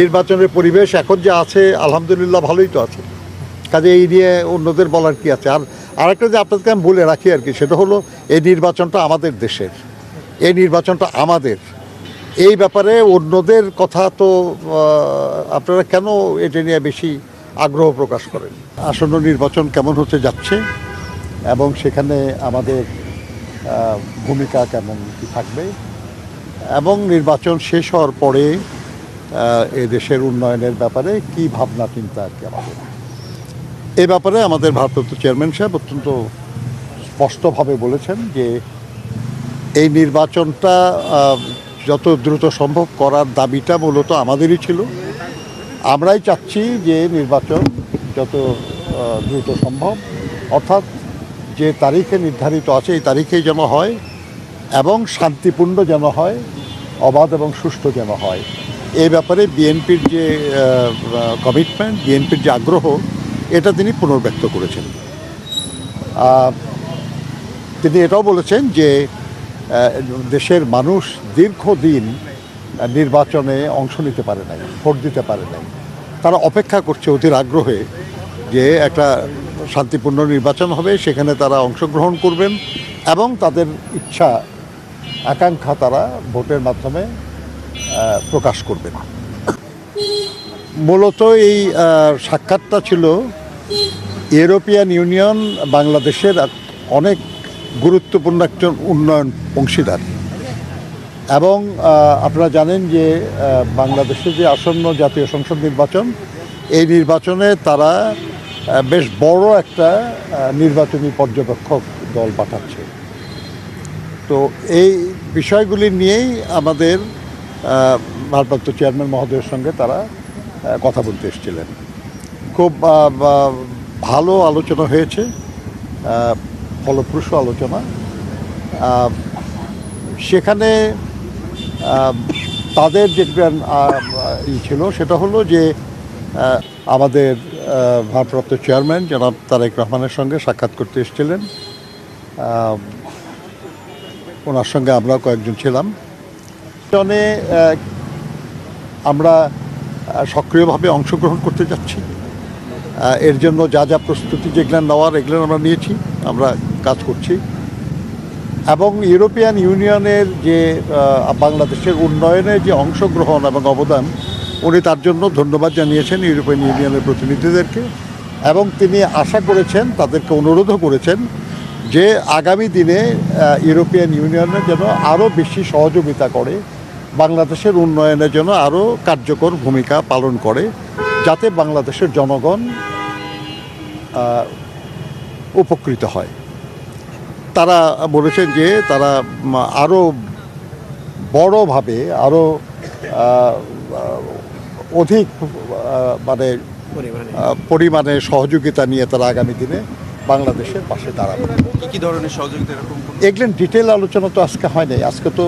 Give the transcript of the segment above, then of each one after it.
নির্বাচনের পরিবেশ এখন যে আছে, আলহামদুলিল্লাহ ভালোই তো আছে। কাজে এই নিয়ে অন্যদের বলার কি আছে? আর আরেকটা যে আপনাদেরকে আমি বলে রাখি আর কি, সেটা হলো এই নির্বাচনটা আমাদের দেশের। এই নির্বাচনটা আমাদের। এই ব্যাপারে অন্যদের কথা তো আপনারা কেন এটা নিয়ে বেশি আগ্রহ প্রকাশ করেন? আসন্ন নির্বাচন কেমন হতে যাচ্ছে? এবং সেখানে আমাদের ভূমিকা কেমন কি থাকবে? এবং নির্বাচন শেষ হওয়ার পরে এ দেশের উন্নয়নের ব্যাপারে কি ভাবনা, চিন্তা আর কি আমাদের? এ ব্যাপারে আমাদের ভারপ্রাপ্ত চেয়ারম্যান সাহেব অত্যন্ত স্পষ্টভাবে বলেছেন যে এই নির্বাচনটা যত দ্রুত সম্ভব করার দাবিটা মূলত আমাদেরই ছিল। আমরাই চাচ্ছি যে নির্বাচন যত দ্রুত সম্ভব, অর্থাৎ যে তারিখে নির্ধারিত আছে এই তারিখেই যেন হয় এবং শান্তিপূর্ণ যেন হয়, অবাধ এবং সুষ্ঠু যেন হয়। এই ব্যাপারে বিএনপির যে কমিটমেন্ট বিএনপির যে আগ্রহ, এটা তিনি পুনর্ব্যক্ত করেছেন। তিনি এটাও বলেছেন যে দেশের মানুষ দীর্ঘদিন নির্বাচনে অংশ নিতে পারে নাই, ভোট দিতে পারে নাই। তারা অপেক্ষা করছে অধীর আগ্রহে যে একটা শান্তিপূর্ণ নির্বাচন হবে, সেখানে তারা অংশগ্রহণ করবেন এবং তাদের ইচ্ছা, আকাঙ্ক্ষা তারা ভোটের মাধ্যমে প্রকাশ করবেন মূলত এই সাক্ষাৎটা ছিল ইউরোপিয়ান ইউনিয়ন, বাংলাদেশের অনেক গুরুত্বপূর্ণ একজন উন্নয়ন অংশীদার। এবং আপনারা জানেন যে বাংলাদেশে যে আসন্ন জাতীয় সংসদ নির্বাচন, এই নির্বাচনে তারা বেশ বড় একটা নির্বাচনী পর্যবেক্ষক দল পাঠাচ্ছে। তো এই বিষয়গুলি নিয়েই আমাদের ভারপ্রাপ্ত চেয়ারম্যান মহোদয়ের সঙ্গে তারা কথা বলতে এসেছিলেন। খুব ভালো আলোচনা হয়েছে ফলপ্রসূ আলোচনা। সেখানে তাদের যে ই ছিল, সেটা হলো যে আমাদের ভারপ্রাপ্ত চেয়ারম্যান জনাব তারেক রহমানের সঙ্গে সাক্ষাৎ করতে এসেছিলেন। ওনার সঙ্গে আমরা কয়েকজন ছিলাম। জনে আমরা সক্রিয়ভাবে অংশগ্রহণ করতে যাচ্ছি। এর জন্য যা যা প্রস্তুতি যেগুলো নেওয়ার, এগুলো আমরা নিয়েছি, আমরা কাজ করছি। এবং ইউরোপিয়ান ইউনিয়নের যে বাংলাদেশের উন্নয়নে যে অংশগ্রহণ এবং অবদান, উনি তার জন্য ধন্যবাদ জানিয়েছেন ইউরোপিয়ান ইউনিয়নের প্রতিনিধিদেরকে। এবং তিনি আশা করেছেন, তাদেরকে অনুরোধও করেছেন যে আগামী দিনে ইউরোপিয়ান ইউনিয়নের যেন আরও বেশি সহযোগিতা করে। বাংলাদেশের উন্নয়নের জন্য আরও কার্যকর ভূমিকা পালন করে যাতে বাংলাদেশের জনগণ উপকৃত হয়। তারা বলেছেন যে তারা আরও বড়ভাবে আরও অধিক মানে পরিমাণে। সহযোগিতা নিয়ে তারা আগামী দিনে বাংলাদেশের পাশে দাঁড়াবে। কি কি ধরনের সহযোগিতা এরকম এগুলেন ডিটেল আলোচনা তো আজকে হয় নাই। আজকে তো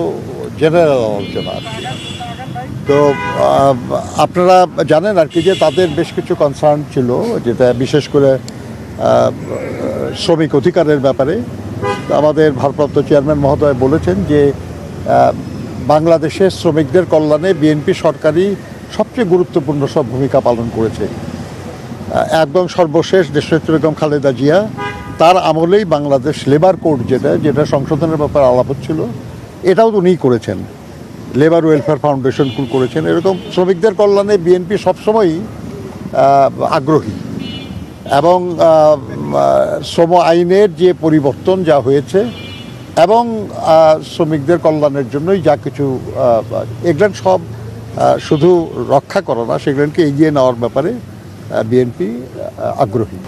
জেনারেল আলোচনা তো আপনারা জানেন আর কি যে তাদের বেশ কিছু কনসার্ন ছিল, যেটা বিশেষ করে শ্রমিক অধিকারের ব্যাপারে। আমাদের ভারপ্রাপ্ত চেয়ারম্যান মহোদয় বলেছেন যে বাংলাদেশের শ্রমিকদের কল্যাণে বিএনপি সরকারি সবচেয়ে গুরুত্বপূর্ণ সব ভূমিকা পালন করেছে। একদম সর্বশেষ দেশনেত্রী বেগম খালেদা জিয়া, তার আমলেই বাংলাদেশ লেবার কোড যেটা যেটা সংশোধনের ব্যাপারে আলাপ হচ্ছিল। এটাও উনিই করেছেন। লেবার ওয়েলফেয়ার ফাউন্ডেশন করেছেন। এরকম শ্রমিকদের কল্যাণে বিএনপি সবসময়ই আগ্রহী। এবং শ্রম আইনের যে পরিবর্তন যা হয়েছে, এবং শ্রমিকদের কল্যাণের জন্যই যা কিছু এগুলো সব শুধু রক্ষা করা না সেগুলোকে এগিয়ে নেওয়ার ব্যাপারে বিএনপি আগ্রহী।